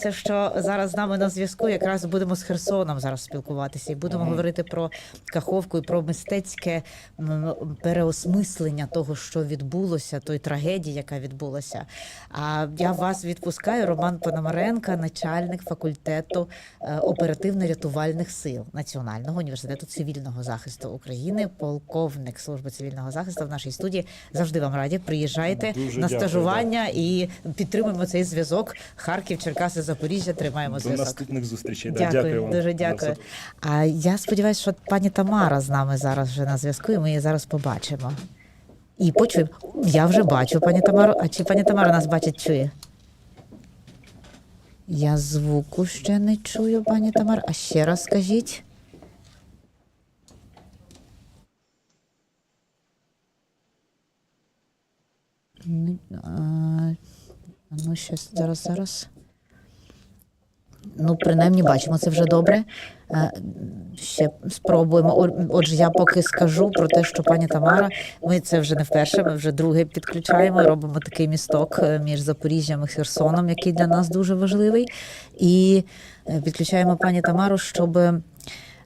Це що зараз з нами на зв'язку, якраз будемо з Херсоном зараз спілкуватися, і будемо Мгм. говорити про Каховку і про мистецьке переосмислення того, що відбулося, тої трагедії, яка відбулася. А я вас відпускаю, Роман Пономаренко, начальник факультету е, оперативно-рятувальних сил Національного університету цивільного захисту України, полковник служби цивільного захисту в нашій студії. Завжди вам раді. Приїжджайте Дуже на дякую, стажування і підтримуємо цей зв'язок. Харків, Черкаси, Запоріжжя. Тримаємо До зв'язок. наступних зустрічей. Да, Дякую, дякую вам. дуже дякую. А я сподіваюся, що пані Тамара з нами зараз вже на зв'язку, і ми її зараз побачимо. І почуємо. Я вже бачу пані Тамару. А чи пані Тамара нас бачить, чує? Я звуку ще не чую, пані Тамара. А ще раз скажіть. Ну, щас, зараз, зараз. Ну, принаймні бачимо, це вже добре. Е, Ще спробуємо. Отже, я поки скажу про те, що пані Тамара, ми це вже не вперше, ми вже друге підключаємо, робимо такий місток е, між Запоріжжям і Херсоном, який для нас дуже важливий. І е, підключаємо пані Тамару, щоб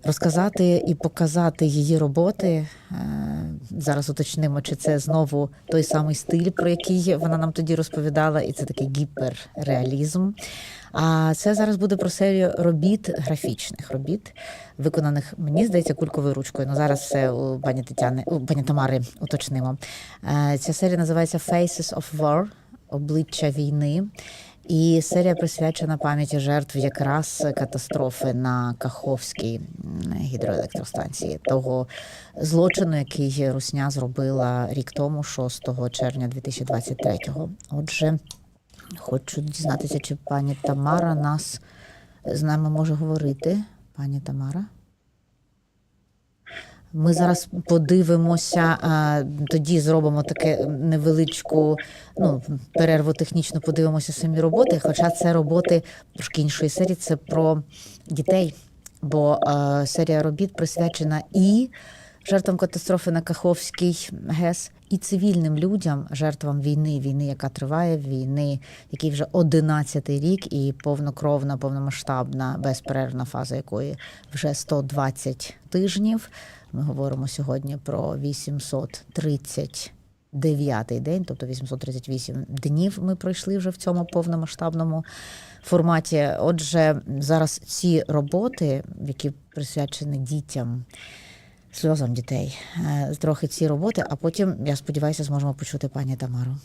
розказати і показати її роботи. Е, Зараз уточнимо, чи це знову той самий стиль, про який вона нам тоді розповідала, і це такий гіперреалізм. А це зараз буде про серію робіт графічних робіт, виконаних, мені здається, кульковою ручкою. Ну зараз все у пані Тетяни, у пані Тамари уточнимо. Е, Ця серія називається Faces of War обличчя війни. І серія присвячена пам'яті жертв якраз катастрофи на Каховській гідроелектростанції, того злочину, який Русня зробила рік тому, 6 червня 2023-го. Отже, хочу дізнатися, чи пані Тамара нас з нами може говорити. Пані Тамара. Ми зараз подивимося, тоді зробимо таке невеличку ну, перерву технічно, подивимося самі роботи. Хоча це роботи трошки іншої серії, це про дітей. Бо серія робіт присвячена і жертвам катастрофи на Каховській ГЕС, і цивільним людям, жертвам війни, війни, яка триває, війни, який вже 11-й рік, і повнокровна, повномасштабна, безперервна фаза якої вже 120 тижнів. Ми говоримо сьогодні про 839 день, тобто 838 днів ми пройшли вже в цьому повномасштабному форматі. Отже, зараз ці роботи, які присвячені дітям, сльозам дітей, е, трохи ці роботи, а потім, я сподіваюся, зможемо почути пані Тамару.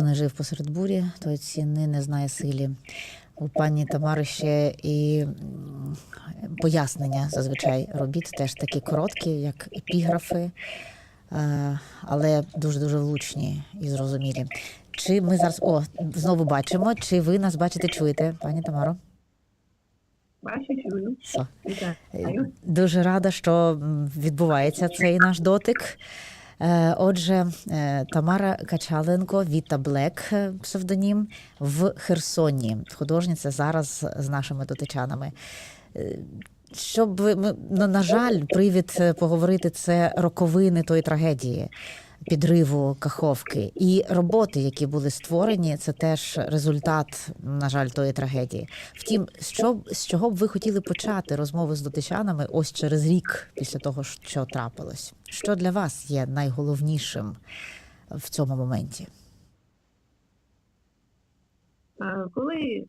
Хто не жив посеред бурі, той ціни не знає силі. У пані Тамари ще і пояснення зазвичай робіт теж такі короткі, як епіграфи, е, але дуже дуже влучні і зрозумілі. Чи ми зараз о знову бачимо? Чи ви нас бачите, чуєте, пані Тамаро? Бачу, чую. Все. Е, Дуже рада, що відбувається цей наш дотик. Е, Отже, е, Тамара Качаленко, Віта Блек, е, псевдонім в Херсоні. Художниця зараз з нашими дотичанами. Щоб ну, на жаль, привід поговорити це роковини тої трагедії. Підриву Каховки. І роботи, які були створені, це теж результат, на жаль, тої трагедії. Втім, що з чого б ви хотіли почати розмови з дотичанами ось через рік після того, що трапилось? Що для вас є найголовнішим в цьому моменті? Коли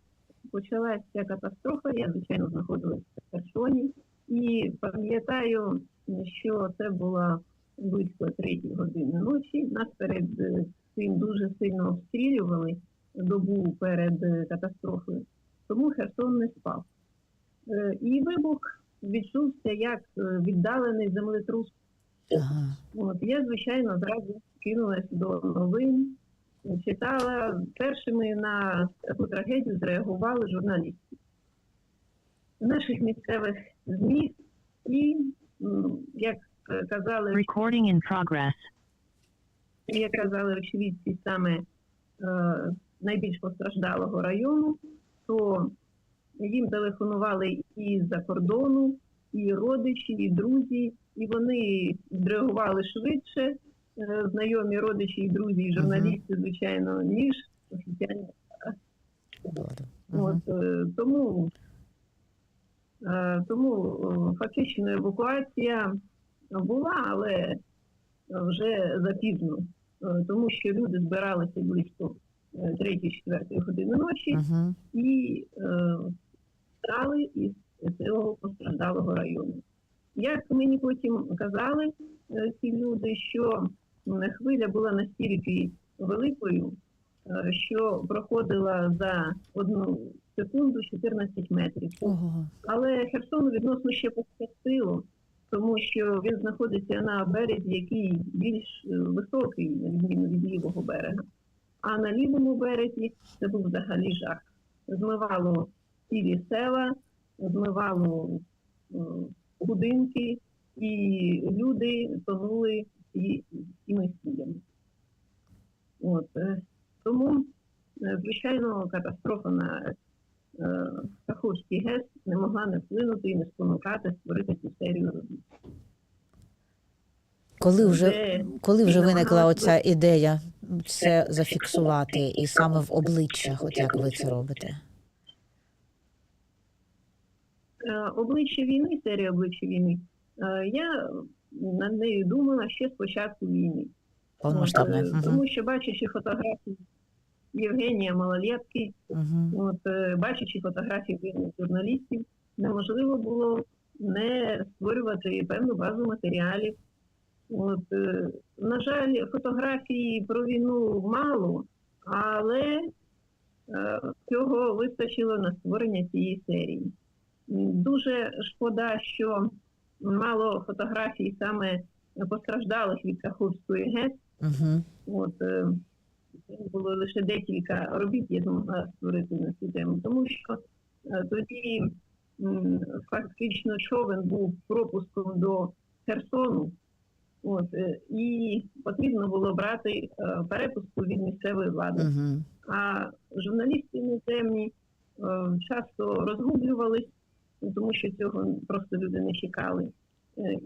почалася катастрофа, я звичайно знаходилася в Херсоні і пам'ятаю, що це була близько третій години ночі. Нас перед е, цим дуже сильно обстрілювали добу перед е, катастрофою, тому Херсон не спав. Е, І вибух відчувся як віддалений землетрус Ага. От я, звичайно, зразу кинулась до новин, читала першими на таку трагедію зреагували журналісти наших місцевих ЗМІ і, як казали, Recording in progress. як казали очевидці саме е, найбільш постраждалого району, то їм телефонували і з-за кордону, і родичі, і друзі, і вони відреагували швидше, е, знайомі родичі і друзі, і журналісти, звичайно, ніж офіційні. От, е, тому, е, тому е, фактично евакуація була, але вже запізно, Е, тому що люди збиралися близько 3-4 години ночі Мгм. і е, стали із цього постраждалого району. Як мені потім казали е, ці люди, що хвиля була настільки великою, е, що проходила за одну секунду 14 метрів. Ого. Але Херсону відносно ще пощастило, тому що він знаходиться на березі, який більш е, високий, на відміну від лівого берега. А на лівому березі це був взагалі жах. Змивало цілі села, змивало е, будинки, і люди тонули цими стілями. От, е, тому, звичайно, катастрофа на Каховський ГЕС не могла не вплинути і не спонукати створити цю серію робіт. Коли вже, коли вже виникла оця ідея це зафіксувати і саме в обличчях, от як ви це робите? Е, обличчя війни, серія обличчя війни, е, я над нею думала ще з початку війни. Е, Мгм. Тому що бачачи фотографії Євгенія Малолєтки, Мгм. от, е, бачачи фотографії винних журналістів, неможливо було не створювати певну базу матеріалів. От, е, на жаль, фотографій про війну мало, але е, цього вистачило на створення цієї серії. Дуже шкода, що мало фотографій саме постраждалих від Каховської ГЕС. Мгм. От е, було лише декілька робіт, я змогла створити на цю тему, тому що е, тоді фактично човен був пропуском до Херсону. От, е, і потрібно було брати е, перепустку від місцевої влади. А журналісти іноземні е, часто розгублювались, тому що цього просто люди не чекали.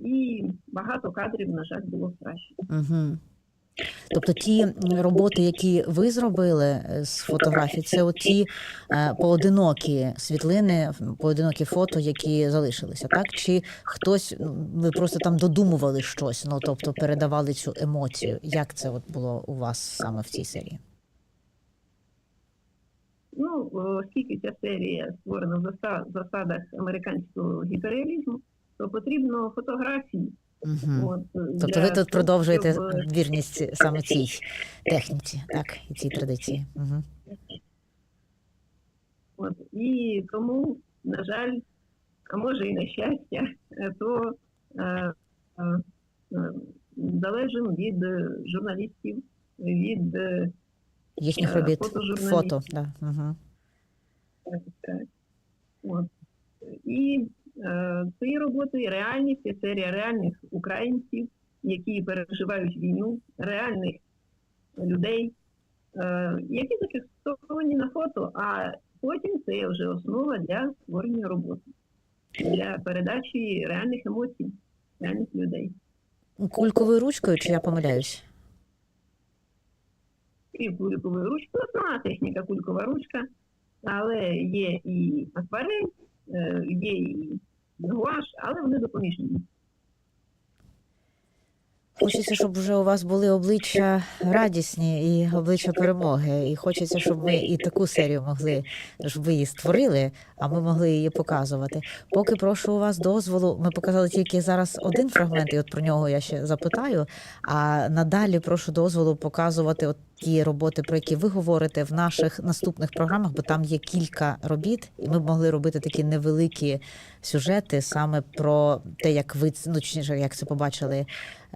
І багато кадрів, на жаль, було краще. Мгм. Тобто ті роботи, які ви зробили е, з фотографій, це оті е, поодинокі світлини, поодинокі фото, які залишилися, так? Чи хтось ну, ви просто там додумували щось, ну тобто передавали цю емоцію? Як це от було у вас саме в цій серії? Ну, оскільки ця серія створена в засадах американського гіперреалізму, то потрібно фотографії. Угу. От, Тобто ви тут продовжуєте щоб, е, вірність саме цій техніці, так, і цій традиції. Угу. От, і тому, на жаль, а може і на щастя, е, то е, е, е, залежимо від журналістів, від Їхніх робіт, фото, да. Угу. так, так. От. І е, ці роботи реальні, це серія реальних українців, які переживають війну, реальних людей, е, які зафіксовані на фото, а потім це є вже основа для створення роботи, для передачі реальних емоцій, реальних людей. Кульковою ручкою, чи я помиляюсь? і кульковою ручкою. Основна техніка кулькова ручка, але є і акварель, є і гуаш, але вони допоміжні. Хочеться, щоб вже у вас були обличчя радісні і обличчя перемоги. І хочеться, щоб ми і таку серію могли, щоб ви її створили, а ми могли її показувати. Поки прошу у вас дозволу. Ми показали тільки зараз один фрагмент, і от про нього я ще запитаю. А надалі прошу дозволу показувати от ті роботи, про які ви говорите в наших наступних програмах, бо там є кілька робіт, і ми б могли робити такі невеликі сюжети саме про те, як ви ну, точніше, як це побачили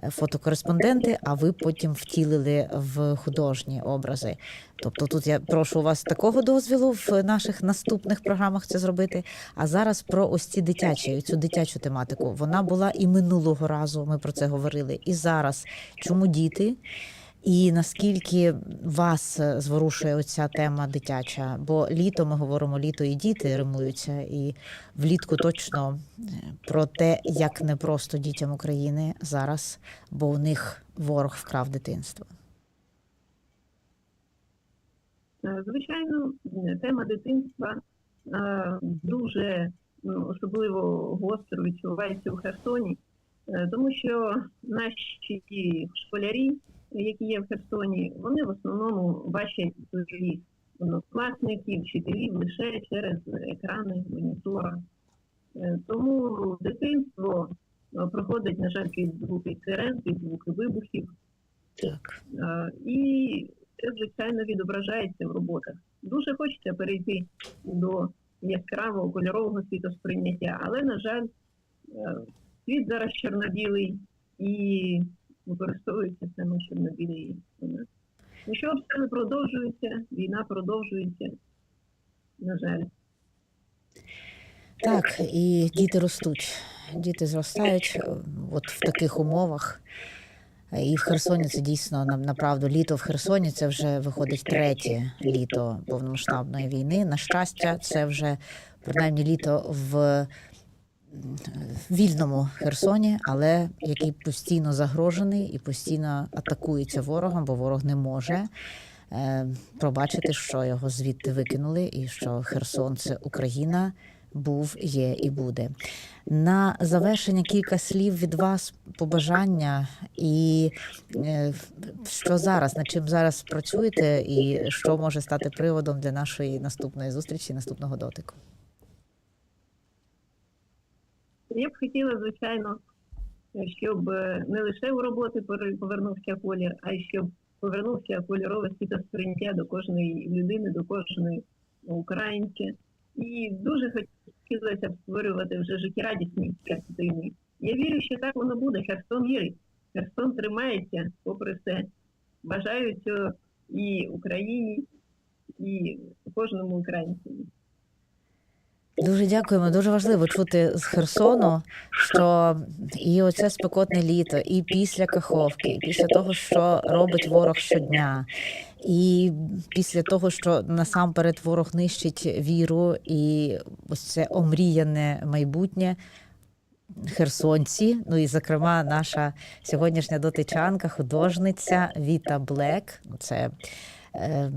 е, фотокореспонденти, а ви потім втілили в художні образи. Тобто, тут я прошу вас такого дозвілу в наших наступних програмах це зробити. А зараз про ось ці дитячі, цю дитячу тематику. Вона була і минулого разу. Ми про це говорили. І зараз чому діти? І наскільки вас е, зворушує оця тема дитяча? Бо літо ми говоримо літо і діти римуються, і влітку точно е, про те, як непросто дітям України зараз, бо у них ворог вкрав дитинство. Е, Звичайно, тема дитинства дуже ну, особливо гостро відчувається у Херсоні, тому що наші школярі, які є в Херсоні, вони в основному бачать своїх однокласників, вчителів лише через екрани монітора. Е, Тому дитинство е, проходить, на жаль, під звуки сирен, під звуки вибухів. Так. Е, І це, звичайно, відображається в роботах. Дуже хочеться перейти до яскравого кольорового світосприйняття, але, на жаль, світ зараз чорно-білий і використовується саме чорно-білий. тона. Ну що обстріли продовжуються, війна продовжується, на жаль. Так, і діти ростуть. Діти зростають е, от в таких умовах. І в Херсоні це дійсно на- направду літо в Херсоні це вже виходить третє літо повномасштабної війни. На щастя, це вже принаймні літо в вільному Херсоні, але який постійно загрожений і постійно атакується ворогом, бо ворог не може е, пробачити, що його звідти викинули, і що Херсон це Україна. Був, є і буде. На завершення кілька слів від вас, побажання, і е, що зараз, над чим зараз працюєте, і що може стати приводом для нашої наступної зустрічі, наступного дотику. Я б хотіла, звичайно, щоб е, не лише у роботи повернувся колір, а й щоб повернувся кольорове світосприйняття до кожної людини, до кожної українки. І дуже хотілося б створювати вже життєрадісні картини. Я вірю, що так воно буде. Херсон вірить. Херсон тримається, попри все. Бажаю цього і Україні, і кожному українцю. Дуже дякуємо. Дуже важливо чути з Херсону, що і оце спекотне літо, і після Каховки, і після того, що робить ворог щодня, і після того, що насамперед ворог нищить віру, і ось це омріяне майбутнє. Херсонці, ну і зокрема, наша сьогоднішня дотичанка, художниця Віта Блек. Це е,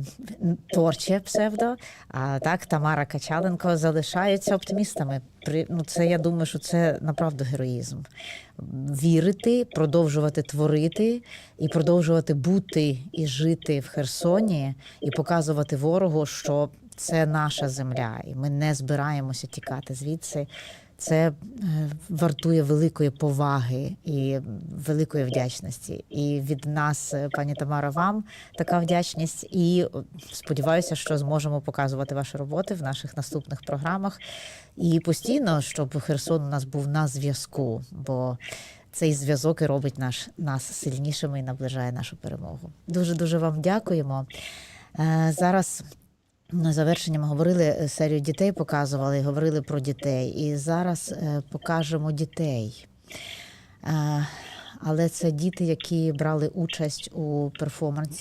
творче псевдо. А так, Тамара Качаленко залишаються оптимістами. При ну, це я думаю, що це направду героїзм. Вірити, продовжувати творити і продовжувати бути і жити в Херсоні, і показувати ворогу, що це наша земля, і ми не збираємося тікати звідси. Це е, вартує великої поваги і великої вдячності. І від нас, е, пані Тамара, вам така вдячність. І сподіваюся, що зможемо показувати ваші роботи в наших наступних програмах. І постійно, щоб Херсон у нас був на зв'язку, бо цей зв'язок і робить наш нас сильнішими і наближає нашу перемогу. Дуже дуже вам дякуємо. Е, Зараз на завершення ми говорили е, серію дітей, показували, говорили про дітей. І зараз е, покажемо дітей. Е, Але це діти, які брали участь у перформансі